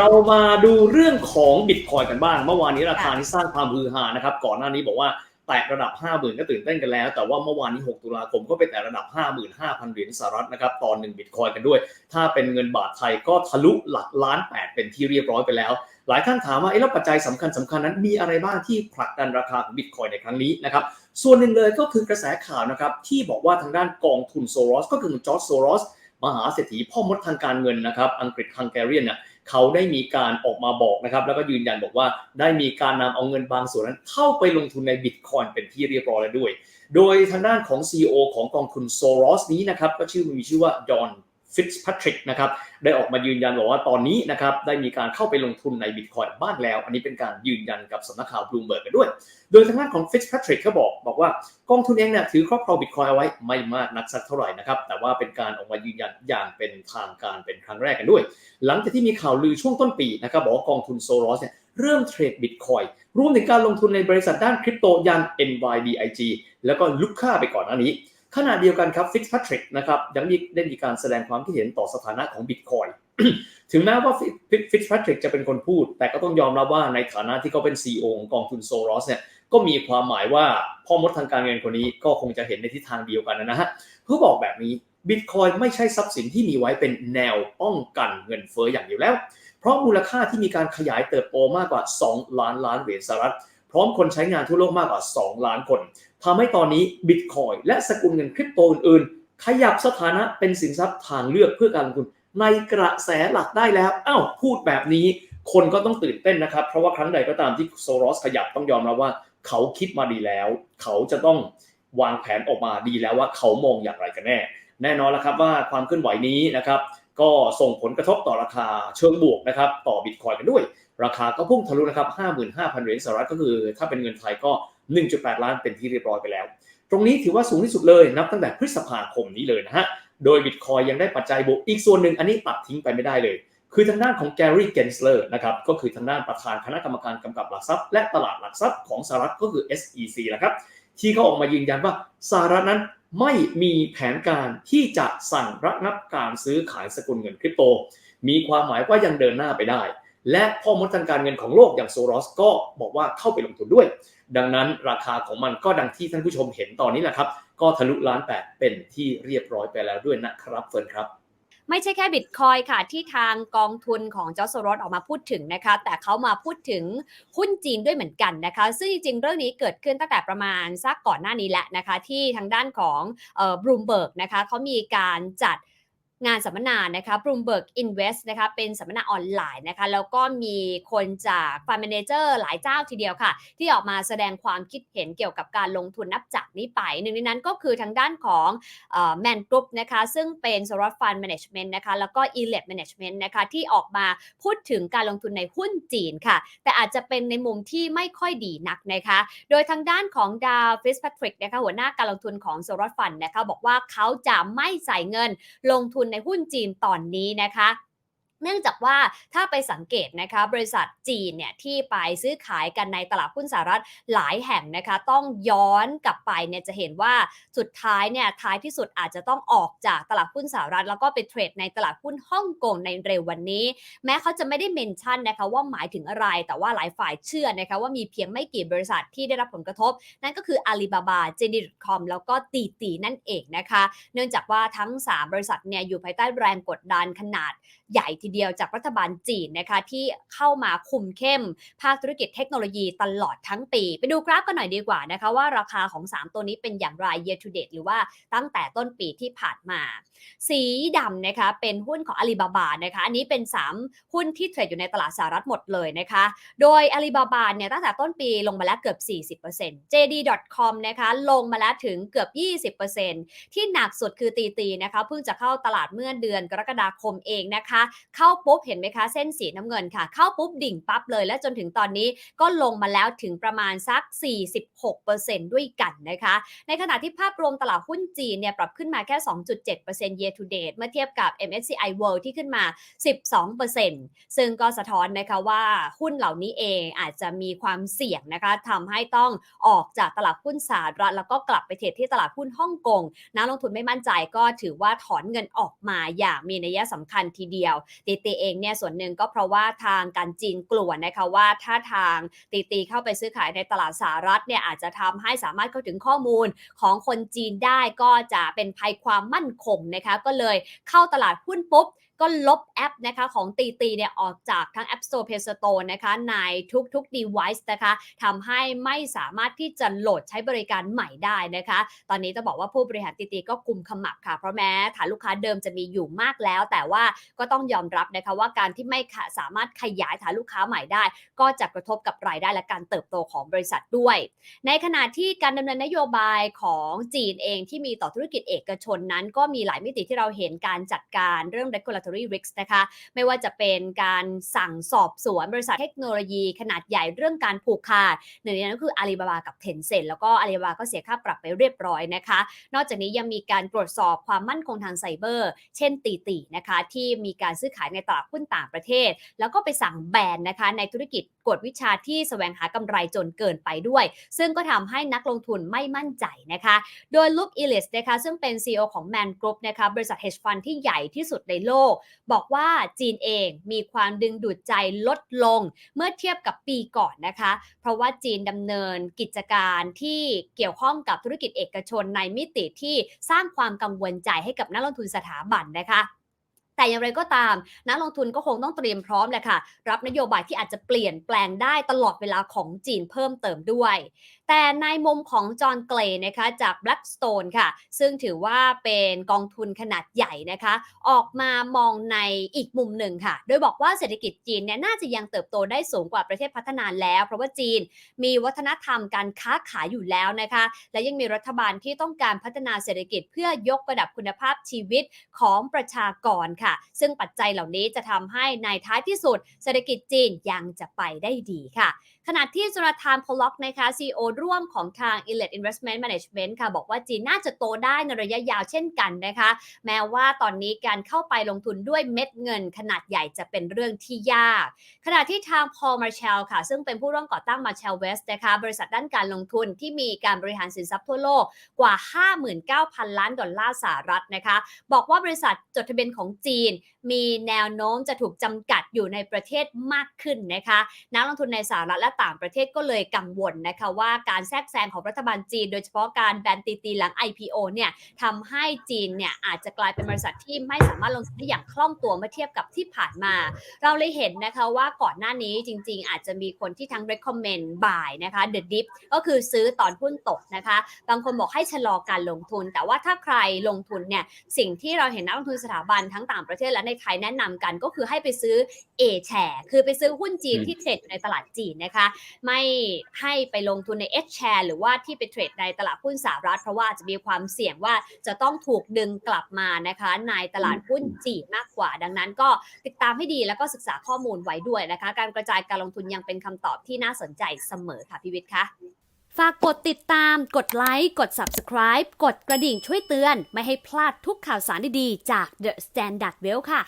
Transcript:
เรามาดูเรื่องของบิตคอยกันบ้าง เมื่อวานนี้ราคาที่สร้างความฮือฮานะครับ ก่อนหน้านี้บอกว่าแตะระดับ 50,000 ก็ตื่นเต้นกันแล้ว แต่ว่าเมื่อวานนี้ 6 ตุลาคมก็ไปแตะระดับ 55,000 เหรียญสหรัฐนะครับ ตอนหนึ่งบิตคอยกันด้วย ถ้าเป็นเงินบาทไทยก็ทะลุหลักล้าน 8 เป็นที่เรียบร้อยไปแล้ว หลายท่านถามว่า เอ๊ะแล้วปัจจัยสำคัญสำคัญนั้นมีอะไรบ้างที่ผลักดันราคาของบิตคอยในครั้งนี้นะครับ ส่วนหนึ่งเลยก็คือกระแสข่าวนะครับที่บอกว่าทางด้านกองทุนโซรอสก็คือจอร์จโซรอสมหาเศรษฐีพ่อมดทางการเงินนะครับ อังกฤษฮังการีนเนี่ย เขาได้มีการออกมาบอกนะครับ แล้วก็ยืนยันบอกว่าได้มีการนำเอาเงินบางส่วนนั้นเข้าไปลงทุนในบิตคอยเป็นที่เรียบร้อยแล้วด้วย โดยทางด้านของ CEO ของกองทุนโซรอสนี้นะครับก็ชื่อมีชื่อว่าดอน ฟิตซ์แพทริกนะครับได้ออกมายืนยันบอกว่าตอนนี้นะครับได้มีการเข้าไปลงทุนในบิตคอยบ้างแล้ว อันนี้เป็นการยืนยันกับสำนักข่าวบลูเบิร์กกันด้วย โดยทางด้านของฟิตซ์แพทริกเขาบอกบอกว่ากองทุนเองเนี่ยถือครอบครองบิตคอยเอาไว้ไม่มากนักสักเท่าไหร่นะครับแต่ว่าเป็นการออกมายืนยันอย่างเป็นทางการเป็นครั้งแรกกันด้วย หลังจากที่มีข่าวลือช่วงต้นปีนะครับบอกว่ากองทุนโซลอสเนี่ยเริ่มเทรดบิตคอยรวมถึงการลงทุนในบริษัทด้านคริปโตอย่าง NYDIG แล้วก็ลุกค่าไปก่อนหน้านี้ ขณะเดียวกันครับฟิตซ์แพทริกนะครับยังมีได้มีการแสดงความคิดเห็นต่อสถานะของบิตคอยถึงแม้ว่าฟิตซ์แพทริกจะเป็นคนพูด แต่ก็ต้องยอมรับว่าในฐานะที่เขาเป็น CEO ของกองทุนโซลอสเนี่ยก็มีความหมายว่าพ่อมดทางการเงินคนนี้ก็คงจะเห็นในทิศทางเดียวกันนะฮะเขาบอกแบบนี้บิตคอยไม่ใช่ทรัพย์สินที่มีไว้เป็นแนวป้องกันเงินเฟ้ออย่างเดียวแล้ว เพราะมูลค่าที่มีการขยายเติบโตมากกว่า 2 ล้านล้านเหรียญสหรัฐ พร้อมคนใช้งานทั่วโลกมากกว่า 2 ล้านคน ทำให้ตอนนี้บิตคอยและสกุลเงินคริปโตอื่นๆ ขยับสถานะเป็นสินทรัพย์ทางเลือกเพื่อการลงทุน ในกระแสหลักได้แล้วอ้าวพูดแบบนี้ คนก็ต้องตื่นเต้นนะครับ เพราะว่าครั้งใดก็ตามที่โซรอสขยับต้องยอมรับว่า เขาคิดมาดีแล้ว เขาจะต้องวางแผนออกมาดีแล้วว่าเขามองอย่างไรกันแน่ แน่นอนแล้วครับว่าความเคลื่อนไหวนี้นะครับก็ส่งผลกระทบต่อราคาเชิงบวกนะครับต่อบิตคอยกันด้วย ราคาก็พุ่งทะลุนะครับ 55,000 เหรียญสหรัฐก็คือ ถ้าเป็นเงินไทยก็ 1.8 ล้านเป็นที่เรียบร้อยไปแล้ว ตรงนี้ถือว่าสูงที่สุดเลยนับตั้งแต่พฤษภาคมนี้เลยนะฮะ โดยบิตคอยยังได้ปัจจัยบวกอีกส่วนหนึ่งอันนี้ตัดทิ้งไปไม่ได้เลย คือทางด้านของแกรี่เกนสเลอร์นะครับ ก็คือทางด้านประธานคณะกรรมการกำกับหลักทรัพย์ และตลาดหลักทรัพย์ของสหรัฐก็คือ SEC นะครับ ที่เขาออกมายืนยันว่าสหรัฐนั้นไม่มีแผนการที่จะสั่งระงับการซื้อขายสกุลเงินคริปโต มีความหมายว่ายังเดินหน้าไปได้ และพ่อมดทางการเงินของโลกอย่างโซรอสก็บอกว่าเข้าไปลงทุนด้วย ดังนั้นราคาของมันก็ดังที่ท่านผู้ชมเห็นตอนนี้แหละครับ ก็ทะลุล้านแปดเป็นที่เรียบร้อยไปแล้วด้วยนะครับเฟิร์นครับไม่ใช่แค่บิตคอยค่ะ ที่ทางกองทุนของจอร์จโซรสออกมาพูดถึงนะคะ แต่เขามาพูดถึงหุ้นจีนด้วยเหมือนกันนะคะ ซึ่งจริงๆเรื่องนี้เกิดขึ้นตั้งแต่ประมาณสักก่อนหน้านี้แหละนะคะ ที่ทางด้านของบรูมเบิร์กนะคะเขามีการจัด งานสัมมนานะคะ Bloomberg Invest นะคะเป็นสัมมนาออนไลน์นะคะแล้วก็มีคนจากฟ u ร์ม a เจอร์หลายเจ้าทีเดียวค่ะ ที่ออกมาแสดงความคิดเห็นเกี่ยวกับการลงทุนนับจากนี้ไป หนึ่งในนั้นก็คือทางด้านของแมนกรุ๊ปนะคะซึ่งเป็นส o ร Fund Management นะคะแล้วก็ e l e t Management นะคะที่ออกมาพูดถึงการลงทุนในหุ้นจีนค่ะ แต่อาจจะเป็นในมุมที่ไม่ค่อยดีนักนะคะ โดยทางด้านของดาวฟิสแพทริกนะคะหัวหน้าการลงทุนของ s o ร Fund นะคะบอกว่าเขาจะไม่ใส่เงินลงทุนในหุ้นจีนตอนนี้นะคะ เนื่องจากว่าถ้าไปสังเกตนะคะบริษัทจีนเนี่ยที่ไปซื้อขายกันในตลาดหุ้นสหรัฐหลายแห่งนะคะต้องย้อนกลับไปเนี่ยจะเห็นว่าสุดท้ายเนี่ยท้ายที่สุดอาจจะต้องออกจากตลาดหุ้นสหรัฐ แล้วก็ไปเทรดในตลาดหุ้นฮ่องกงในเร็ววันนี้ แม้เขาจะไม่ได้เมนชั่นนะคะว่าหมายถึงอะไรแต่ว่าหลายฝ่ายเชื่อนะคะว่ามีเพียงไม่กี่บริษัทที่ได้รับผลกระทบ นั่นก็คืออาลีบาบาเจนีคอมแล้วก็ตีตีนั่นเองนะคะ เนื่องจากว่าทั้ง 3 บริษัทเนี่ยอยู่ภายใต้แรงกดดันขนาดใหญ่ทีเดียวจากรัฐบาลจีนนะคะที่เข้ามาคุมเข้ม ภาคธุรกิจเทคโนโลยีตลอดทั้งปี ไปดูกราฟกันหน่อยดีกว่านะคะว่าราคาของ 3 ตัวนี้เป็นอย่างไร year to date หรือว่าตั้งแต่ต้นปีที่ผ่านมา สีดำนะคะเป็นหุ้นของอาลีบาบานะคะอันนี้เป็น 3 หุ้นที่เทรดอยู่ในตลาดสหรัฐหมดเลยนะคะโดยอาลีบาบาเนี่ยตั้งแต่ต้นปีลงมาแล้วเกือบ 40% JD.com นะคะลงมาแล้วถึงเกือบ 20%ที่หนักสุดคือตีตีนะคะเพิ่งจะเข้าตลาดเมื่อเดือนกรกฎาคมเองนะคะเข้าปุ๊บเห็นไหมคะ เส้นสีน้ำเงินค่ะ เข้าปุ๊บดิ่งปั๊บเลย และจนถึงตอนนี้ก็ลงมาแล้วถึงประมาณสัก 46%ด้วยกันนะคะ ในขณะที่ภาพรวมตลาดหุ้นจีนเนี่ยปรับขึ้นมาแค่ 2.7% year to date เมื่อเทียบกับ MSCI World ที่ขึ้นมา 12%ซึ่งก็สะท้อนนะคะว่าหุ้นเหล่านี้เองอาจจะมีความเสี่ยงนะคะทำให้ต้องออกจากตลาดหุ้นสหรัฐแล้วก็กลับไปเทรดที่ตลาดหุ้นฮ่องกงนักลงทุนไม่มั่นใจก็ถือว่าถอนเงินออกมาอย่างมีนัยสำคัญทีเดียวตีตีเองเนี่ยส่วนหนึ่งก็เพราะว่าทางการจีนกลัวนะคะว่าถ้าทางตีตีเข้าไปซื้อขายในตลาดสหรัฐเนี่ยอาจจะทำให้สามารถเข้าถึงข้อมูลของคนจีนได้ก็จะเป็นภัยความมั่นคงนะคะก็เลยเข้าตลาดหุ้นปุ๊บ ก็ลบแอปนะคะของตีตีเนี่ยออกจากทั้ง App Store Play Store นะคะในทุกๆ device นะคะทำให้ไม่สามารถที่จะโหลดใช้บริการใหม่ได้นะคะ ตอนนี้จะบอกว่าผู้บริหารตีตีก็กลุ่มขมับค่ะ เพราะแม้ฐานลูกค้าเดิมจะมีอยู่มากแล้ว แต่ว่าก็ต้องยอมรับนะคะว่าการที่ไม่สามารถขยายฐานลูกค้าใหม่ได้ ก็จะกระทบกับรายได้และการเติบโตของบริษัทด้วย ในขณะที่การดำเนินนโยบายของจีนเองที่มีต่อธุรกิจเอกชนนั้น ก็มีหลายมิติที่เราเห็นการจัดการเรื่อง regulatory risk นะคะ ไม่ว่าจะเป็นการสั่งสอบสวนบริษัทเทคโนโลยีขนาดใหญ่เรื่องการผูกขาดหนึ่งในนั้นก็คืออาลีบาบากับเทนเซ็นแล้วก็อาลีบาบาก็เสียค่าปรับไปเรียบร้อยนะคะ นอกจากนี้ยังมีการตรวจสอบความมั่นคงทางไซเบอร์ เช่นตีตีนะคะ ที่มีการซื้อขายในตลาดหุ้นต่างประเทศ แล้วก็ไปสั่งแบนนะคะ ในธุรกิจกวดวิชาที่แสวงหากำไรจนเกินไปด้วย ซึ่งก็ทำให้นักลงทุนไม่มั่นใจนะคะ โดยลุคอิลิสนะคะซึ่งเป็น CEO ของ Man Group นะคะบริษัท hedge fund ที่ใหญ่ที่สุดในโลกบอกว่าจีนเองมีความดึงดูดใจลดลงเมื่อเทียบกับปีก่อนนะคะ เพราะว่าจีนดำเนินกิจการที่เกี่ยวข้องกับธุรกิจเอกชนในมิติที่สร้างความกังวลใจให้กับนักลงทุนสถาบันนะคะแต่อย่างไรก็ตามนักลงทุนก็คงต้องเตรียมพร้อมแหละค่ะ รับนโยบายที่อาจจะเปลี่ยนแปลงได้ตลอดเวลาของจีนเพิ่มเติมด้วย แต่ในมุมของจอห์นเกลย์นะคะจาก Blackstone ค่ะ ซึ่งถือว่าเป็นกองทุนขนาดใหญ่นะคะ ออกมามองในอีกมุมหนึ่งค่ะ โดยบอกว่าเศรษฐกิจจีนเนี่ยน่าจะยังเติบโตได้สูงกว่าประเทศพัฒนาแล้ว เพราะว่าจีนมีวัฒนธรรมการค้าขายอยู่แล้วนะคะ และยังมีรัฐบาลที่ต้องการพัฒนาเศรษฐกิจเพื่อยกระดับคุณภาพชีวิตของประชากรค่ะ ซึ่งปัจจัยเหล่านี้จะทำให้ในท้ายที่สุด เศรษฐกิจจีนยังจะไปได้ดีค่ะ ขณะที่สุรทานพล็อกนะคะ CEO ร่วมของทาง e l i t Investment Management ค่ะ บอกว่าจีนน่าจะโตได้ในระยะยาวเช่นกันนะคะ แม้ว่าตอนนี้การเข้าไปลงทุนด้วยเม็ดเงินขนาดใหญ่จะเป็นเรื่องที่ยาก ขณะที่ทาง Paul Marshall ค่ะ ซึ่งเป็นผู้ร่วมก่อตั้ง Marshall West นะคะบริษัทด้านการลงทุนที่มีการบริหารสินทรัพย์ทั่วโลกกว่า 59,000 ล้านดอลลาร์สหรัฐนะคะ บอกว่าบริษัทจดทะเบียนของจีน มีแนวโน้มจะถูกจำกัดอยู่ในประเทศมากขึ้นนะคะ นักลงทุนในสหรัฐและต่างประเทศก็เลยกังวลนะคะว่าการแทรกแซงของรัฐบาลจีน โดยเฉพาะการแบนตีตีหลัง IPO เนี่ยทำให้จีนเนี่ยอาจจะกลายเป็นบริษัทที่ไม่สามารถลงทุนได้อย่างคล่องตัวเมื่อเทียบกับที่ผ่านมา เราเลยเห็นนะคะว่าก่อนหน้านี้จริง ๆ อาจจะมีคนที่ทั้ง recommend buy นะคะ the dip ก็คือซื้อตอนหุ้นตกนะคะ บางคนบอกให้ชะลอการลงทุน แต่ว่าถ้าใครลงทุนเนี่ยสิ่งที่เราเห็นนักลงทุนสถาบันทั้งต่างประเทศและในไทยแนะนำกันก็คือให้ไปซื้อ A share คือไปซื้อหุ้นจีนที่เทรดในตลาดจีนนะคะ ไม่ให้ไปลงทุนใน H share หรือว่าที่ไปเทรดในตลาดหุ้นสหรัฐ เพราะว่าจะมีความเสี่ยงว่าจะต้องถูกดึงกลับมานะคะในตลาดหุ้นจีนมากกว่า ดังนั้นก็ติดตามให้ดีแล้วก็ศึกษาข้อมูลไว้ด้วยนะคะ การกระจายการลงทุนยังเป็นคำตอบที่น่าสนใจเสมอค่ะพี่วิทย์คะฝากกดติดตาม กดไลค์ กด Subscribe กดกระดิ่งช่วยเตือน ไม่ให้พลาดทุกข่าวสารดีๆ จาก The Standard Well ค่ะ